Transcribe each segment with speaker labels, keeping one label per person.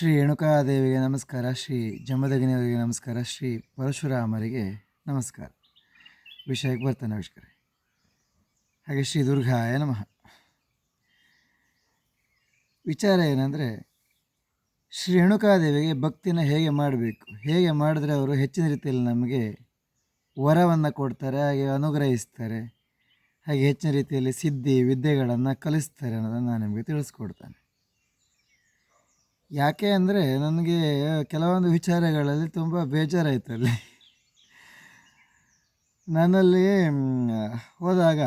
Speaker 1: ಶ್ರೀ ರೇಣುಕಾದೇವಿಗೆ ನಮಸ್ಕಾರ, ಶ್ರೀ ಜಮದಗಿನಿಯವರಿಗೆ ನಮಸ್ಕಾರ, ಶ್ರೀ ಪರಶುರಾಮರಿಗೆ ನಮಸ್ಕಾರ. ವಿಷಯಕ್ಕೆ ಬರ್ತಾನೆ ನಮಸ್ಕಾರ ಹಾಗೆ ಶ್ರೀ ದುರ್ಗಾಯ ನಮಃ. ವಿಚಾರ ಏನಂದರೆ, ಶ್ರೀ ರೇಣುಕಾದೇವಿಗೆ ಭಕ್ತಿನ ಹೇಗೆ ಮಾಡಬೇಕು? ಹೇಗೆ ಮಾಡಿದ್ರೆ ಅವರು ಹೆಚ್ಚಿನ ರೀತಿಯಲ್ಲಿ ನಮಗೆ ವರವನ್ನು ಕೊಡ್ತಾರೆ, ಹಾಗೆ ಅನುಗ್ರಹಿಸ್ತಾರೆ, ಹಾಗೆ ಹೆಚ್ಚಿನ ರೀತಿಯಲ್ಲಿ ಸಿದ್ಧಿ, ವಿದ್ಯೆಗಳನ್ನು ಕಲಿಸ್ತಾರೆ ಅನ್ನೋದನ್ನು ನಾನು ನಿಮಗೆ ತಿಳಿಸ್ಕೊಡ್ತಾನೆ. ಯಾಕೆ ಅಂದರೆ ನನಗೆ ಕೆಲವೊಂದು ವಿಚಾರಗಳಲ್ಲಿ ತುಂಬ ಬೇಜಾರಾಯಿತು ಅಲ್ಲಿ ನಾನಲ್ಲಿ ಹೋದಾಗ,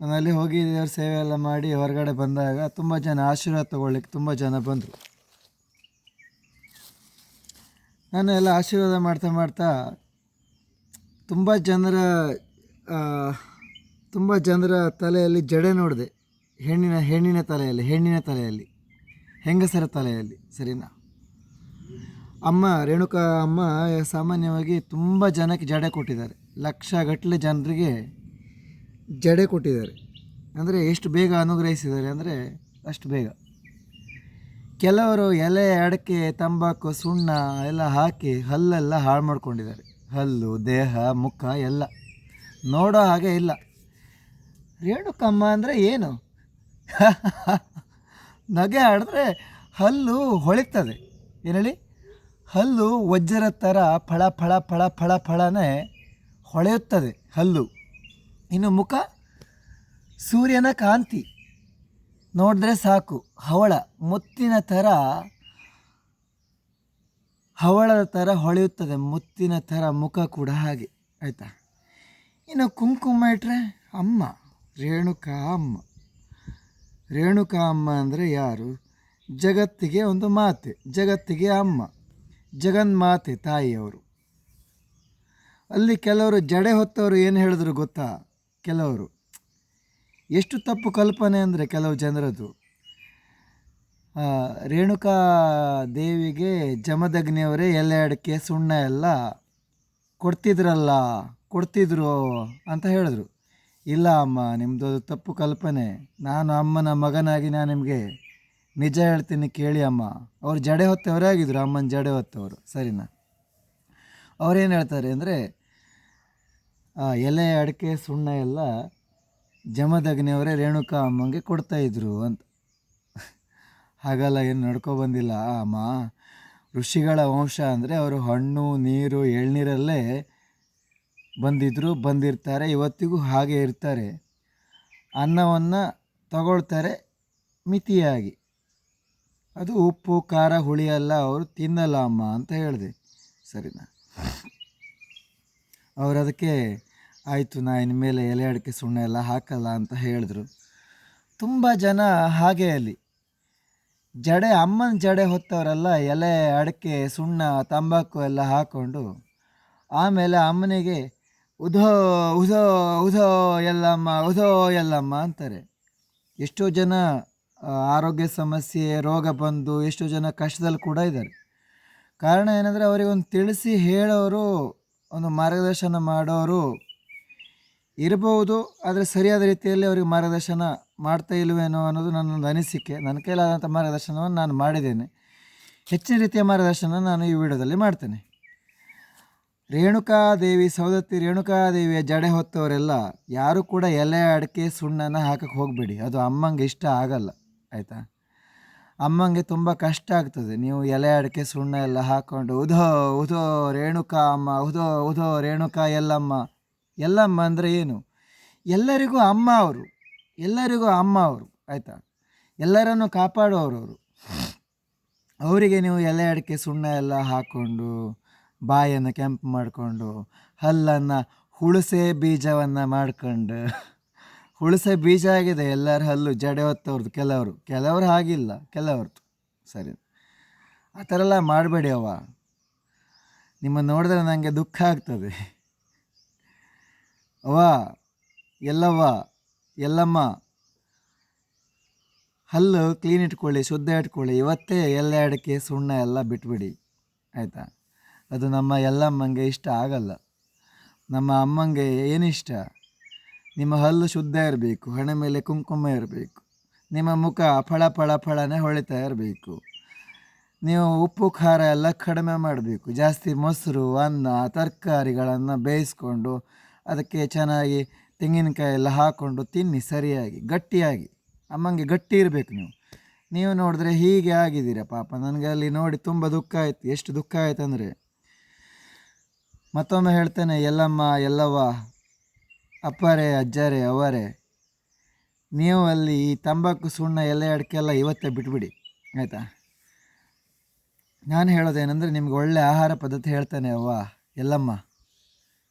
Speaker 1: ನನ್ನಲ್ಲಿ ಹೋಗಿ ದೇವ್ರ ಸೇವೆ ಎಲ್ಲ ಮಾಡಿ ಹೊರಗಡೆ ಬಂದಾಗ ತುಂಬ ಜನ ಆಶೀರ್ವಾದ ತೊಗೊಳ್ಲಿಕ್ಕೆ ತುಂಬ ಜನ ಬಂದರು. ನಾನು ಎಲ್ಲ ಆಶೀರ್ವಾದ ಮಾಡ್ತಾ ಮಾಡ್ತಾ ತುಂಬ ಜನರ ತುಂಬ ಜನರ ತಲೆಯಲ್ಲಿ ಜಡೆ ನೋಡಿದೆ. ಹೆಣ್ಣಿನ ಹೆಣ್ಣಿನ ತಲೆಯಲ್ಲಿ ಹೆಣ್ಣಿನ ತಲೆಯಲ್ಲಿ. ಹೆಂಗಸರ ತಲೆಯಲ್ಲಿ, ಸರಿನಾ? ಅಮ್ಮ, ರೇಣುಕಾ ಅಮ್ಮ ಸಾಮಾನ್ಯವಾಗಿ ತುಂಬ ಜನಕ್ಕೆ ಜಡೆ ಕೊಟ್ಟಿದ್ದಾರೆ. ಲಕ್ಷಗಟ್ಟಲೆ ಜನರಿಗೆ ಜಡೆ ಕೊಟ್ಟಿದ್ದಾರೆ. ಅಂದರೆ ಎಷ್ಟು ಬೇಗ ಅನುಗ್ರಹಿಸಿದ್ದಾರೆ ಅಂದರೆ ಅಷ್ಟು ಬೇಗ. ಕೆಲವರು ಎಲೆ, ಅಡಕೆ, ತಂಬಾಕು, ಸುಣ್ಣ ಎಲ್ಲ ಹಾಕಿ ಹಲ್ಲೆಲ್ಲ ಹಾಳು ಮಾಡ್ಕೊಂಡಿದ್ದಾರೆ. ಹಲ್ಲು, ದೇಹ, ಮುಖ ಎಲ್ಲ. ನೋಡೋ ಹಾಗೆ ಇಲ್ಲ. ರೇಣುಕಮ್ಮ ಅಂದರೆ ಏನು? ನಗೆ ಆಡಿದ್ರೆ ಹಲ್ಲು ಹೊಳಿತದೆ. ಏನು ಹಲ್ಲು ವಜ್ರದ ಥರ ಫಳ ಫಳ ಫಳ ಫಳ ಫಳನೇ ಹೊಳೆಯುತ್ತದೆ ಹಲ್ಲು. ಇನ್ನು ಮುಖ? ಸೂರ್ಯನ ಕಾಂತಿ. ನೋಡಿದ್ರೆ ಸಾಕು, ಹವಳ, ಮುತ್ತಿನ ಥರ ಹವಳದ ಥರ ಹೊಳೆಯುತ್ತದೆ, ಮುತ್ತಿನ ಥರ ಮುಖ ಕೂಡ ಹಾಗೆ, ಆಯಿತಾ? ಇನ್ನು ಕುಂಕುಮ ಇಟ್ಟರೆ ಅಮ್ಮ, ರೇಣುಕಾ ಅಮ್ಮ. ರೇಣುಕಾ ಅಮ್ಮ ಅಂದರೆ ಯಾರು? ಜಗತ್ತಿಗೆ ಒಂದು ಮಾತೆ, ಜಗತ್ತಿಗೆ ಅಮ್ಮ, ಜಗನ್ಮಾತೆ ತಾಯಿಯವರು. ಅಲ್ಲಿ ಕೆಲವರು ಜಡೆ ಹೊತ್ತವರು ಏನು ಹೇಳಿದ್ರು ಗೊತ್ತಾ? ಕೆಲವರು. ಎಷ್ಟು ತಪ್ಪು ಕಲ್ಪನೆ ಅಂದರೆ ಕೆಲವು ಜನರದು. ರೇಣುಕಾ ದೇವಿಗೆ ಜಮದಗ್ನಿಯವರೇ ಎಲೆ ಅಡಿಕೆ, ಸುಣ್ಣ ಎಲ್ಲ ಕೊಡ್ತಿದ್ರಲ್ಲ, ಕೊಡ್ತಿದ್ರು ಅಂತ ಹೇಳಿದ್ರು. ಇಲ್ಲ ಅಮ್ಮ ನಿಮ್ಮದು ತಪ್ಪು ಕಲ್ಪನೆ. ನಾನು ಅಮ್ಮನ ಮಗನಾಗಿ ನಾನು ನಿಮಗೆ ನಿಜ ಹೇಳ್ತೀನಿ ಕೇಳಿ ಅಮ್ಮ. ಅವ್ರು ಜಡೆ ಹೊತ್ತವರೇ ಆಗಿದ್ರು, ಅಮ್ಮನ ಜಡೆ ಹೊತ್ತವರು. ಸರಿನಾ? ಅವ್ರೇನು ಹೇಳ್ತಾರೆ ಅಂದರೆ ಎಲೆ, ಅಡಿಕೆ, ಸುಣ್ಣ ಎಲ್ಲ ಜಮದಗ್ನಿಯವರೇ ರೇಣುಕಾ ಅಮ್ಮಂಗೆ ಕೊಡ್ತಾಯಿದ್ರು ಅಂತ. ಹಾಗಲ್ಲ ಏನು ನಡ್ಕೊ ಬಂದಿಲ್ಲ. ಅಮ್ಮ, ಋಷಿಗಳ ವಂಶ ಅಂದರೆ ಅವರು ಹಣ್ಣು, ನೀರು, ಎಳ್ನೀರಲ್ಲೇ ಬಂದಿದ್ದರು ಬಂದಿರ್ತಾರೆ, ಇವತ್ತಿಗೂ ಹಾಗೆ ಇರ್ತಾರೆ. ಅನ್ನವನ್ನು ತಗೊಳ್ತಾರೆ ಮಿತಿಯಾಗಿ. ಅದು ಉಪ್ಪು, ಖಾರ, ಹುಳಿ ಎಲ್ಲ ಅವರು ತಿನ್ನಲ್ಲ ಅಮ್ಮ ಅಂತ ಹೇಳಿದೆ. ಸರಿನಾ? ಅವರು ಅದಕ್ಕೆ, ಆಯಿತು, ನಾ ಇನ್ಮೇಲೆ ಎಲೆ ಅಡಿಕೆ ಸುಣ್ಣ ಎಲ್ಲ ಹಾಕಲ್ಲ ಅಂತ ಹೇಳಿದ್ರು. ತುಂಬ ಜನ ಹಾಗೆ ಅಲ್ಲಿ. ಜಡೆ, ಅಮ್ಮನ ಜಡೆ ಹೊತ್ತವರೆಲ್ಲ ಎಲೆ, ಅಡಿಕೆ, ಸುಣ್ಣ, ತಂಬಾಕು ಎಲ್ಲ ಹಾಕ್ಕೊಂಡು ಆಮೇಲೆ ಅಮ್ಮನಿಗೆ ಉಧೋ, ಉಧ ಉಧ ಎಲ್ಲಮ್ಮ ಉಧೋ ಎಲ್ಲಮ್ಮ ಅಂತಾರೆ. ಎಷ್ಟೋ ಜನ ಆರೋಗ್ಯ ಸಮಸ್ಯೆ, ರೋಗ ಬಂದು ಎಷ್ಟೋ ಜನ ಕಷ್ಟದಲ್ಲಿ ಕೂಡ ಇದ್ದಾರೆ. ಕಾರಣ ಏನಂದರೆ ಅವರಿಗೆ ಒಂದು ತಿಳಿಸಿ ಹೇಳೋರು, ಒಂದು ಮಾರ್ಗದರ್ಶನ ಮಾಡೋರು ಇರಬಹುದು, ಆದರೆ ಸರಿಯಾದ ರೀತಿಯಲ್ಲಿ ಅವರಿಗೆ ಮಾರ್ಗದರ್ಶನ ಮಾಡ್ತಾ ಇಲ್ವೇನೋ ಅನ್ನೋದು ನನ್ನೊಂದು ಅನಿಸಿಕೆ. ನನ್ನ ಕೈಲಾದಂಥ ಮಾರ್ಗದರ್ಶನವನ್ನು ನಾನು ಮಾಡಿದ್ದೇನೆ. ಹೆಚ್ಚಿನ ರೀತಿಯ ಮಾರ್ಗದರ್ಶನ ನಾನು ಈ ವಿಡಿಯೋದಲ್ಲಿ ಮಾಡ್ತೇನೆ. ರೇಣುಕಾದೇವಿ ಸೌದತ್ತಿ ರೇಣುಕಾದೇವಿಯ ಜಡೆ ಹೊತ್ತವರೆಲ್ಲ ಯಾರು ಕೂಡ ಎಲೆ ಅಡಿಕೆ ಸುಣ್ಣನ ಹಾಕಕ್ಕೆ ಹೋಗಬೇಡಿ. ಅದು ಅಮ್ಮಂಗೆ ಇಷ್ಟ ಆಗಲ್ಲ, ಆಯಿತಾ? ಅಮ್ಮಂಗೆ ತುಂಬ ಕಷ್ಟ ಆಗ್ತದೆ. ನೀವು ಎಲೆ ಅಡಿಕೆ ಸುಣ್ಣ ಎಲ್ಲ ಹಾಕ್ಕೊಂಡು ಉಧೋ ಉದೋ ರೇಣುಕಾ ಅಮ್ಮ, ಉಧೋ ಉಧೋ ರೇಣುಕಾ ಎಲ್ಲಮ್ಮ. ಎಲ್ಲಮ್ಮ ಅಂದರೆ ಏನು? ಎಲ್ಲರಿಗೂ ಅಮ್ಮ ಅವರು, ಎಲ್ಲರಿಗೂ ಅಮ್ಮ ಅವರು, ಆಯಿತಾ? ಎಲ್ಲರನ್ನು ಕಾಪಾಡುವವರು ಅವರು. ಅವರಿಗೆ ನೀವು ಎಲೆ ಅಡಿಕೆ ಸುಣ್ಣ ಎಲ್ಲ ಹಾಕ್ಕೊಂಡು ಬಾಯನ್ನು ಕೆಂಪು ಮಾಡಿಕೊಂಡು ಹಲ್ಲನ್ನು ಹುಳಸೆ ಬೀಜವನ್ನು ಮಾಡ್ಕೊಂಡು. ಹುಳಸೆ ಬೀಜ ಆಗಿದೆ, ಎಲ್ಲರ ಹಲ್ಲು, ಜಡೆ ಹೊತ್ತವ್ರದ್ದು ಕೆಲವರು. ಕೆಲವರು ಹಾಗಿಲ್ಲ ಕೆಲವ್ರದ್ದು ಸರಿ. ಆ ಥರ ಎಲ್ಲ ಮಾಡಬೇಡಿ ಅವ್ವ. ನಿಮ್ಮ ನೋಡಿದ್ರೆ ನನಗೆ ದುಃಖ ಆಗ್ತದೆ. ಅವ್ವ, ಎಲ್ಲವ್ವ, ಎಲ್ಲಮ್ಮ, ಹಲ್ಲು ಕ್ಲೀನ್ ಇಟ್ಕೊಳ್ಳಿ, ಶುದ್ಧ ಇಟ್ಕೊಳ್ಳಿ. ಇವತ್ತೇ ಎಲ್ಲ ಅಡಿಕೆ, ಸುಣ್ಣ ಎಲ್ಲ ಬಿಟ್ಬಿಡಿ. ಆಯಿತಾ? ಅದು ನಮ್ಮ ಎಲ್ಲಮ್ಮಂಗೆ ಇಷ್ಟ ಆಗಲ್ಲ. ನಮ್ಮ ಅಮ್ಮಂಗೆ ಏನಿಷ್ಟ ನಿಮ್ಮ ಹಲ್ಲು ಶುದ್ಧ ಇರಬೇಕು, ಹಣೆ ಮೇಲೆ ಕುಂಕುಮ ಇರಬೇಕು, ನಿಮ್ಮ ಮುಖ ಫಳ ಫಳ ಫಳನೆ ಹೊಳಿತಾ ಇರಬೇಕು. ನೀವು ಉಪ್ಪು, ಖಾರ ಎಲ್ಲ ಕಡಿಮೆ ಮಾಡಬೇಕು. ಜಾಸ್ತಿ ಮೊಸರು, ಅನ್ನ, ತರಕಾರಿಗಳನ್ನು ಬೇಯಿಸ್ಕೊಂಡು ಅದಕ್ಕೆ ಚೆನ್ನಾಗಿ ತೆಂಗಿನಕಾಯಿ ಎಲ್ಲ ಹಾಕ್ಕೊಂಡು ತಿನ್ನಿ ಸರಿಯಾಗಿ, ಗಟ್ಟಿಯಾಗಿ. ಅಮ್ಮಂಗೆ ಗಟ್ಟಿ ಇರಬೇಕು ನೀವು. ನೀವು ನೋಡಿದ್ರೆ ಹೀಗೆ ಆಗಿದ್ದೀರ ಪಾಪ. ನನಗೆ ಅಲ್ಲಿ ನೋಡಿ ತುಂಬ ದುಃಖ ಆಯಿತು. ಎಷ್ಟು ದುಃಖ ಆಯ್ತು ಅಂದರೆ ಮತ್ತೊಮ್ಮೆ ಹೇಳ್ತೇನೆ, ಎಲ್ಲಮ್ಮ, ಎಲ್ಲವ್ವ, ಅಪ್ಪರೇ, ಅಜ್ಜರೇ, ಅವರೇ, ನೀವು ಅಲ್ಲಿ ಈ ತಂಬಾಕು, ಸುಣ್ಣ, ಎಲೆ ಅಡಿಕೆಲ್ಲ ಇವತ್ತೇ ಬಿಟ್ಬಿಡಿ, ಆಯಿತಾ? ನಾನು ಹೇಳೋದೇನೆಂದರೆ ನಿಮ್ಗೆ ಒಳ್ಳೆ ಆಹಾರ ಪದ್ಧತಿ ಹೇಳ್ತೇನೆ ಅವ್ವ, ಎಲ್ಲಮ್ಮ.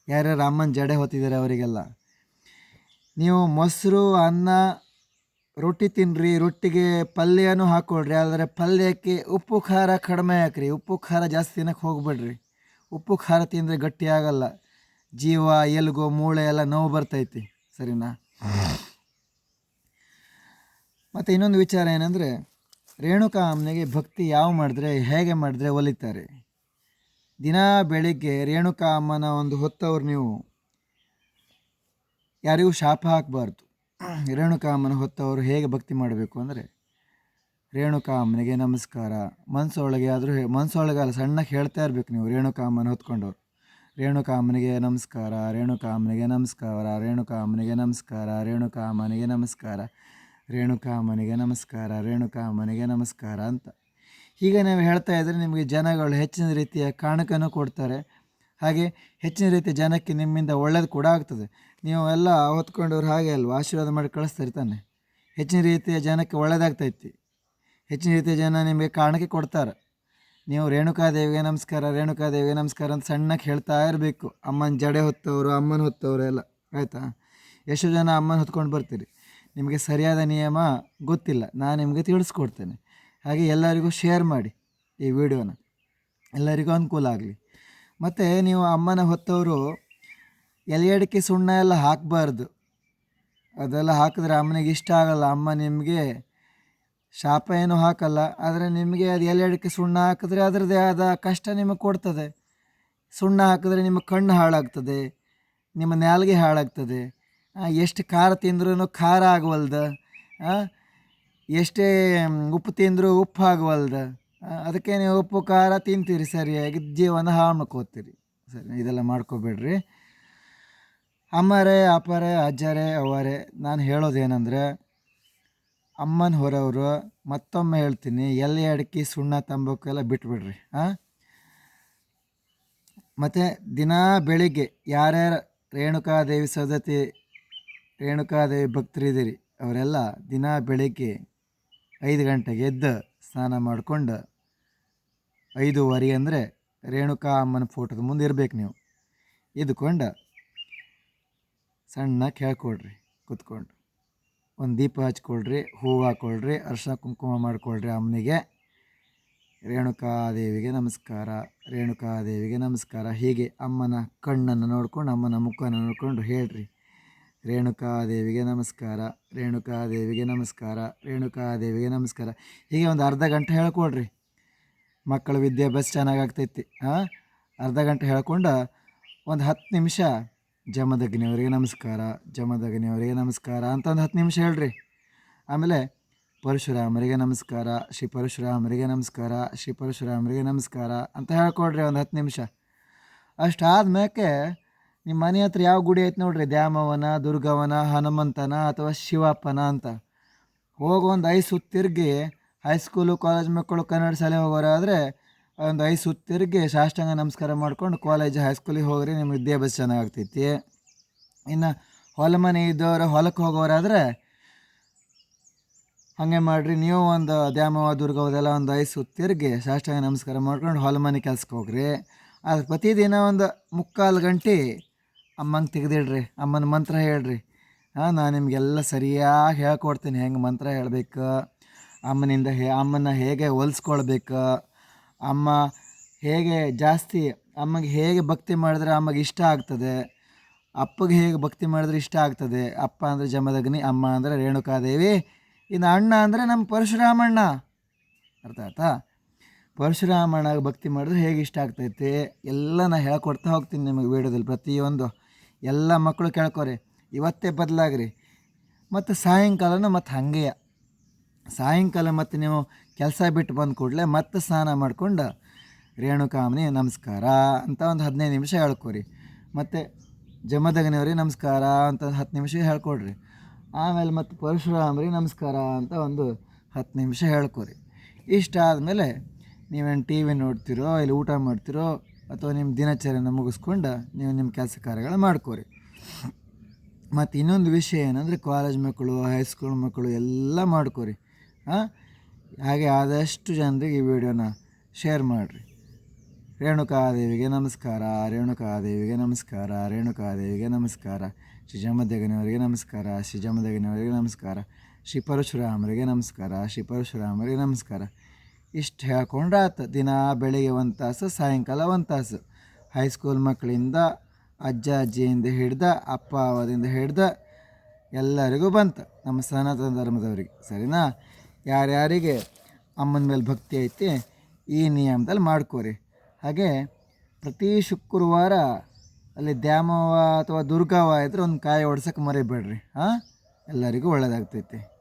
Speaker 1: ಯಾರ್ಯಾರು ಅಮ್ಮನ ಜಡೆ ಹೊತ್ತಿದ್ದಾರೆ ಅವರಿಗೆಲ್ಲ. ನೀವು ಮೊಸರು, ಅನ್ನ, ರೊಟ್ಟಿ ತಿನ್ನಿರಿ ರೊಟ್ಟಿಗೆ ಪಲ್ಯನೂ ಹಾಕ್ಕೊಳ್ರಿ, ಆದರೆ ಪಲ್ಯಕ್ಕೆ ಉಪ್ಪು, ಖಾರ ಕಡಿಮೆ ಹಾಕ್ರಿ, ಉಪ್ಪು, ಖಾರ ಜಾಸ್ತಿ ತಿನ್ನಕ್ಕೆ ಹೋಗ್ಬೇಡ್ರಿ. ಉಪ್ಪು ಖಾರ ತಿಂದರೆ ಗಟ್ಟಿ ಆಗಲ್ಲ. ಜೀವ, ಎಲುಗು, ಮೂಳೆ ಎಲ್ಲ ನೋವು ಬರ್ತೈತಿ. ಸರಿನಾ? ಮತ್ತು ಇನ್ನೊಂದು ವಿಚಾರ ಏನಂದರೆ, ರೇಣುಕಾ ಅಮ್ಮನಿಗೆ ಭಕ್ತಿ ಯಾವ ಮಾಡಿದ್ರೆ, ಹೇಗೆ ಮಾಡಿದ್ರೆ ಒಲಿತಾರೆ? ದಿನಾ ಬೆಳಿಗ್ಗೆ ರೇಣುಕಾ ಅಮ್ಮನ ಒಂದು ಹೊತ್ತವ್ರು ನೀವು, ಯಾರಿಗೂ ಶಾಪ ಹಾಕಬಾರ್ದು. ರೇಣುಕಾ ಅಮ್ಮನ ಹೊತ್ತವರು ಹೇಗೆ ಭಕ್ತಿ ಮಾಡಬೇಕು ಅಂದರೆ ರೇಣುಕಾ ಅಮ್ಮನಿಗೆ ನಮಸ್ಕಾರ. ಮನಸ್ಸೊಳಗೆ ಆದರೂ ಮನಸ್ಸೊಳಗಲ್ಲ ಸಣ್ಣಕ್ಕೆ ಹೇಳ್ತಾ ಇರಬೇಕು ನೀವು, ರೇಣುಕಾ ಅಮ್ಮನ ಹೊತ್ಕೊಂಡವ್ರು. ರೇಣುಕಾ ಅಮ್ಮನಿಗೆ ನಮಸ್ಕಾರ, ರೇಣುಕಾ ಅಮ್ಮನಿಗೆ ನಮಸ್ಕಾರ, ರೇಣುಕಾ ಅಮ್ಮನಿಗೆ ನಮಸ್ಕಾರ, ರೇಣುಕಾ ಅಮ್ಮನಿಗೆ ನಮಸ್ಕಾರ, ರೇಣುಕಾ ಅಮ್ಮನಿಗೆ ನಮಸ್ಕಾರ, ರೇಣುಕಾ ಅಮ್ಮನಿಗೆ ನಮಸ್ಕಾರ ಅಂತ. ಹೀಗೆ ನೀವು ಹೇಳ್ತಾ ಇದ್ದರೆ ನಿಮಗೆ ಜನಗಳು ಹೆಚ್ಚಿನ ರೀತಿಯ ಕಾಣಕನ ಕೊಡ್ತಾರೆ. ಹಾಗೆ ಹೆಚ್ಚಿನ ರೀತಿಯ ಜನಕ್ಕೆ ನಿಮ್ಮಿಂದ ಒಳ್ಳೇದು ಕೂಡ ಆಗ್ತದೆ. ನೀವು ಎಲ್ಲ ಹೊತ್ಕೊಂಡವ್ರು ಹಾಗೆ ಅಲ್ವಾ? ಆಶೀರ್ವಾದ ಮಾಡಿ ಕಳಿಸ್ತಾರೆ ತಾನೆ. ಹೆಚ್ಚಿನ ರೀತಿಯ ಜನಕ್ಕೆ ಒಳ್ಳೇದಾಗ್ತೈತಿ. ಹೆಚ್ಚಿನ ರೀತಿಯ ಜನ ನಿಮಗೆ ಕಾಣಿಕೆ ಕೊಡ್ತಾರೆ. ನೀವು ರೇಣುಕಾದೇವಿಗೆ ನಮಸ್ಕಾರ ರೇಣುಕಾದೇವಿಗೆ ನಮಸ್ಕಾರ ಅಂತ ಸಣ್ಣಕ್ಕೆ ಹೇಳ್ತಾ ಇರಬೇಕು. ಅಮ್ಮನ ಜಡೆ ಹೊತ್ತವರು, ಅಮ್ಮನ ಹೊತ್ತವರು ಎಲ್ಲ. ಆಯಿತಾ? ಎಷ್ಟು ಜನ ಅಮ್ಮನ ಹೊತ್ಕೊಂಡು ಬರ್ತೀರಿ? ನಿಮಗೆ ಸರಿಯಾದ ನಿಯಮ ಗೊತ್ತಿಲ್ಲ. ನಾನು ನಿಮಗೆ ತಿಳಿಸ್ಕೊಡ್ತೇನೆ. ಹಾಗೆ ಎಲ್ಲರಿಗೂ ಶೇರ್ ಮಾಡಿ ಈ ವಿಡಿಯೋನ. ಎಲ್ಲರಿಗೂ ಅನುಕೂಲ ಆಗಲಿ. ಮತ್ತು ನೀವು ಅಮ್ಮನ ಹೊತ್ತವರು ಎಲೆ ಅಡಿಕೆ ಸುಣ್ಣ ಎಲ್ಲ ಹಾಕಬಾರ್ದು. ಅದೆಲ್ಲ ಹಾಕಿದ್ರೆ ಅಮ್ಮನಿಗೆ ಇಷ್ಟ ಆಗಲ್ಲ. ಅಮ್ಮ ನಿಮಗೆ ಶಾಪ ಏನು ಹಾಕಲ್ಲ, ಆದರೆ ನಿಮಗೆ ಅದು ಎಲೆ ಅಡಿಕೆ ಸುಣ್ಣ ಹಾಕಿದ್ರೆ ಅದರದ್ದೇ ಆದ ಕಷ್ಟ ನಿಮಗೆ ಕೊಡ್ತದೆ. ಸುಣ್ಣ ಹಾಕಿದ್ರೆ ನಿಮ್ಮ ಕಣ್ಣು ಹಾಳಾಗ್ತದೆ, ನಿಮ್ಮ ನಾಲ್ಗೆ ಹಾಳಾಗ್ತದೆ. ಎಷ್ಟು ಖಾರ ತಿಂದ್ರೂ ಖಾರ ಆಗವಲ್ದ? ಎಷ್ಟೇ ಉಪ್ಪು ತಿಂದರೂ ಉಪ್ಪು ಆಗವಲ್ದ? ಅದಕ್ಕೆ ನೀವು ಉಪ್ಪು, ಖಾರ ತಿಂತೀರಿ ಸರಿಯಾಗಿ, ಜೀವನ ಹಾಳು ಮಾಡ್ಕೋತೀರಿ ಸರಿ, ಇದೆಲ್ಲ ಮಾಡ್ಕೋಬೇಡ್ರಿ. ಅಮ್ಮರೇ, ಅಪ್ಪರೇ, ಅಜ್ಜರೇ ಅವರೇ ನಾನು ಹೇಳೋದೇನೆಂದರೆ ಅಮ್ಮನ ಹೊರವರು, ಮತ್ತೊಮ್ಮೆ ಹೇಳ್ತೀನಿ, ಎಲೆ ಅಡಿಕೆ, ಸುಣ್ಣ, ತಂಬಾಕು ಎಲ್ಲ ಬಿಟ್ಬಿಡ್ರಿ ಹಾಂ ಮತ್ತು ದಿನಾ ಬೆಳಿಗ್ಗೆ ಯಾರ್ಯಾರು ರೇಣುಕಾದೇವಿ ಸದತಿ ರೇಣುಕಾದೇವಿ ಭಕ್ತರಿದ್ದೀರಿ ಅವರೆಲ್ಲ ದಿನಾ ಬೆಳಿಗ್ಗೆ ಐದು ಗಂಟೆಗೆ ಎದ್ದು ಸ್ನಾನ ಮಾಡಿಕೊಂಡು ಐದೂವರೆ ಅಂದರೆ ರೇಣುಕಾ ಅಮ್ಮನ ಫೋಟೋದ ಮುಂದೆ ಇರ್ಬೇಕು ನೀವು. ಇದ್ಕೊಂಡು ಸಣ್ಣ ಕೇಳ್ಕೊಡ್ರಿ ಕೂತ್ಕೊಂಡು. ಒಂದು ದೀಪ ಹಚ್ಕೊಳ್ರಿ, ಹೂವು ಹಾಕ್ಕೊಳ್ರಿ ಅರ್ಶಿನ ಕುಂಕುಮ ಮಾಡ್ಕೊಳ್ರಿ ಅಮ್ಮನಿಗೆ. ರೇಣುಕಾದೇವಿಗೆ ನಮಸ್ಕಾರ ರೇಣುಕಾದೇವಿಗೆ ನಮಸ್ಕಾರ. ಹೀಗೆ ಅಮ್ಮನ ಕಣ್ಣನ್ನು ನೋಡ್ಕೊಂಡು, ಅಮ್ಮನ ಮುಖವನ್ನು ನೋಡ್ಕೊಂಡು ಹೇಳ್ರಿ. ರೇಣುಕಾದೇವಿಗೆ ನಮಸ್ಕಾರ ರೇಣುಕಾದೇವಿಗೆ ನಮಸ್ಕಾರ ರೇಣುಕಾದೇವಿಗೆ ನಮಸ್ಕಾರ. ಹೀಗೆ ಒಂದು ಅರ್ಧ ಗಂಟೆ ಹೇಳ್ಕೊಳ್ರಿ. ಮಕ್ಕಳ ವಿದ್ಯಾಭ್ಯಾಸ ಚೆನ್ನಾಗಾಗ್ತೈತಿ ಹಾಂ? ಅರ್ಧ ಗಂಟೆ ಹೇಳ್ಕೊಂಡು ಒಂದು ಹತ್ತು ನಿಮಿಷ ಜಮದಗ್ನಿಯವರಿಗೆ ನಮಸ್ಕಾರ ಜಮದಗ್ನಿಯವರಿಗೆ ನಮಸ್ಕಾರ ಅಂತ ಒಂದು ಹತ್ತು ನಿಮಿಷ ಹೇಳ್ರಿ. ಆಮೇಲೆ ಪರಶುರಾಮರಿಗೆ ನಮಸ್ಕಾರ, ಶ್ರೀ ಪರಶುರಾಮರಿಗೆ ನಮಸ್ಕಾರ, ಶ್ರೀ ಪರಶುರಾಮರಿಗೆ ನಮಸ್ಕಾರ ಅಂತ ಹೇಳ್ಕೊಡ್ರಿ ಒಂದು ಹತ್ತು ನಿಮಿಷ. ಅಷ್ಟಾದ್ಮೇಲೆ ನಿಮ್ಮ ಮನೆ ಹತ್ರ ಯಾವ ಗುಡಿ ಐತೆ ನೋಡ್ರಿ? ದ್ಯಾಮವನ ದುರ್ಗವನ ಹನುಮಂತನ ಅಥವಾ ಶಿವಪ್ಪನ ಅಂತ. ಹೋಗಿ ಒಂದು ಸುತ್ತು ತಿರುಗಿ ಹೈಸ್ಕೂಲು, ಕಾಲೇಜ್ ಮಕ್ಕಳು ಕನ್ನಡ ಶಾಲೆ ಹೋಗೋರಾದರೆ ಒಂದು ಐದು ಸುತ್ತು ತಿರುಗಿ ಸಾಷ್ಟಾಂಗ ನಮಸ್ಕಾರ ಮಾಡ್ಕೊಂಡು ಕಾಲೇಜ್ ಹೈಸ್ಕೂಲಿಗೆ ಹೋಗ್ರಿ ನಿಮ್ಮ ವಿದ್ಯಾಭ್ಯಾಸ ಚೆನ್ನಾಗಾಗ್ತೈತಿ. ಇನ್ನು ಹೊಲ ಮನೆ ಇದ್ದವರು, ಹೊಲಕ್ಕೆ ಹೋಗೋರಾದರೆ ಹಾಗೆ ಮಾಡಿರಿ, ನೀವು ಒಂದು ದ್ಯಾಮವ ದುರ್ಗವದೆಲ್ಲ ಒಂದು ಐದು ಸುತ್ತು ತಿರುಗಿ ಸಾಷ್ಟಾಂಗ ನಮಸ್ಕಾರ ಮಾಡ್ಕೊಂಡು ಹೊಲ ಮನೆ ಕೆಲ್ಸಕ್ಕೆ ಹೋಗ್ರಿ. ಅದು ಪ್ರತಿದಿನ ಒಂದು ಮುಕ್ಕಾಲು ಗಂಟೆ ಅಮ್ಮಂಗೆ ತೆಗೆದಿಡ್ರಿ, ಅಮ್ಮನ ಮಂತ್ರ ಹೇಳ್ರಿ. ಹಾಂ, ನಾನು ನಿಮಗೆಲ್ಲ ಸರಿಯಾಗಿ ಹೇಳ್ಕೊಡ್ತೀನಿ, ಹೆಂಗೆ ಮಂತ್ರ ಹೇಳಬೇಕು, ಅಮ್ಮನಿಂದ ಹೇ ಅಮ್ಮನ ಹೇಗೆ ಹೊಲ್ಸ್ಕೊಳ್ಬೇಕು. ಅಮ್ಮ ಹೇಗೆ ಜಾಸ್ತಿ ಅಮ್ಮಗೆ ಹೇಗೆ ಭಕ್ತಿ ಮಾಡಿದ್ರೆ ಅಮ್ಮಗೆ ಇಷ್ಟ ಆಗ್ತದೆ? ಅಪ್ಪಗೆ ಹೇಗೆ ಭಕ್ತಿ ಮಾಡಿದ್ರೆ ಇಷ್ಟ ಆಗ್ತದೆ? ಅಪ್ಪ ಅಂದರೆ ಜಮದಗ್ನಿ, ಅಮ್ಮ ಅಂದರೆ ರೇಣುಕಾದೇವಿ, ಇನ್ನು ಅಣ್ಣ ಅಂದರೆ ನಮ್ಮ ಪರಶುರಾಮಣ್ಣ. ಅರ್ಥ ಆಯ್ತಾ? ಪರಶುರಾಮಣ್ಣಗೆ ಭಕ್ತಿ ಮಾಡಿದ್ರೆ ಹೇಗೆ ಇಷ್ಟ ಆಗ್ತೈತೆ? ಎಲ್ಲ ನಾ ಹೇಳ್ಕೊಡ್ತಾ ಹೋಗ್ತೀನಿ ನಿಮಗೆ ವೀಡಿಯೋದಲ್ಲಿ ಪ್ರತಿಯೊಂದು. ಎಲ್ಲ ಮಕ್ಕಳು ಕೇಳ್ಕೊರಿ. ಇವತ್ತೇ ಬದಲಾಗ್ರಿ. ಮತ್ತು ಸಾಯಂಕಾಲನೂ ಮತ್ತು ಹಂಗೆಯ. ಸಾಯಂಕಾಲ ಮತ್ತು ನೀವು ಕೆಲಸ ಬಿಟ್ಟು ಬಂದ ಕೂಡಲೇ ಮತ್ತೆ ಸ್ನಾನ ಮಾಡ್ಕೊಂಡು ರೇಣುಕಾಮನಿ, ನಮಸ್ಕಾರ ಅಂತ ಒಂದು ಹದಿನೈದು ನಿಮಿಷ ಹೇಳ್ಕೊರಿ. ಮತ್ತು ಜಮದಗನಿಯವ್ರಿಗೆ ನಮಸ್ಕಾರ ಅಂತ ಹತ್ತು ನಿಮಿಷ ಹೇಳ್ಕೊಡ್ರಿ. ಆಮೇಲೆ ಮತ್ತು ಪರಶುರಾಮ್ರಿಗೆ ನಮಸ್ಕಾರ ಅಂತ ಒಂದು ಹತ್ತು ನಿಮಿಷ ಹೇಳ್ಕೊರಿ. ಇಷ್ಟಾದಮೇಲೆ ನೀವೇನು ಟಿ ವಿ ನೋಡ್ತಿರೋ ಇಲ್ಲಿ ಊಟ ಮಾಡ್ತಿರೋ ಅಥವಾ ನಿಮ್ಮ ದಿನಚರ್ಯನ ಮುಗಿಸ್ಕೊಂಡು ನೀವು ನಿಮ್ಮ ಕೆಲಸ ಕಾರ್ಯಗಳು ಮಾಡ್ಕೊರಿ. ಮತ್ತು ಇನ್ನೊಂದು ವಿಷಯ ಏನಂದರೆ ಕಾಲೇಜ್ ಮಕ್ಕಳು ಹೈಸ್ಕೂಲ್ ಮಕ್ಕಳು ಎಲ್ಲ ಮಾಡ್ಕೊರಿ. ಹಾಂ ಹಾಗೆ ಆದಷ್ಟು ಜನರಿಗೆ ಈ ವಿಡಿಯೋನ ಶೇರ್ ಮಾಡಿರಿ. ರೇಣುಕಾದೇವಿಗೆ ನಮಸ್ಕಾರ ರೇಣುಕಾದೇವಿಗೆ ನಮಸ್ಕಾರ ರೇಣುಕಾದೇವಿಗೆ ನಮಸ್ಕಾರ ಶ್ರೀ ನಮಸ್ಕಾರ ಶ್ರೀ ನಮಸ್ಕಾರ, ಶ್ರೀ ಪರಶುರಾಮರಿಗೆ ನಮಸ್ಕಾರ, ಶ್ರೀ ಪರಶುರಾಮರಿಗೆ ನಮಸ್ಕಾರ. ಇಷ್ಟು ಹೇಳ್ಕೊಂಡ್ರೆ ದಿನ ಬೆಳಿಗ್ಗೆ ಒಂದು ತಾಸು, ಸಾಯಂಕಾಲ ಒಂದು ತಾಸು. ಹೈಸ್ಕೂಲ್ ಮಕ್ಕಳಿಂದ, ಅಜ್ಜ ಅಜ್ಜಿಯಿಂದ ಹಿಡ್ದ, ಅಪ್ಪ ಅವದಿಂದ ಹಿಡ್ದ ಎಲ್ಲರಿಗೂ ಬಂತು ನಮ್ಮ ಸನಾತನ ಧರ್ಮದವರಿಗೆ. ಸರಿನಾ? ಯಾರ್ಯಾರಿಗೆ ಅಮ್ಮನ ಮೇಲೆ ಭಕ್ತಿ ಐತಿ ಈ ನಿಯಮದಲ್ಲಿ ಮಾಡ್ಕೋರಿ. ಹಾಗೆ ಪ್ರತಿ ಶುಕ್ರವಾರ ಅಲ್ಲಿ ದ್ಯಾಮವ್ವ ಅಥವಾ ದುರ್ಗವ್ವ ಇದ್ರೆ ಒಂದು ಕಾಯಿ ಒಡ್ಸೋಕೆ ಮರಿಬೇಡ್ರಿ. ಹಾಂ? ಎಲ್ಲರಿಗೂ ಒಳ್ಳೆಯದಾಗ್ತೈತಿ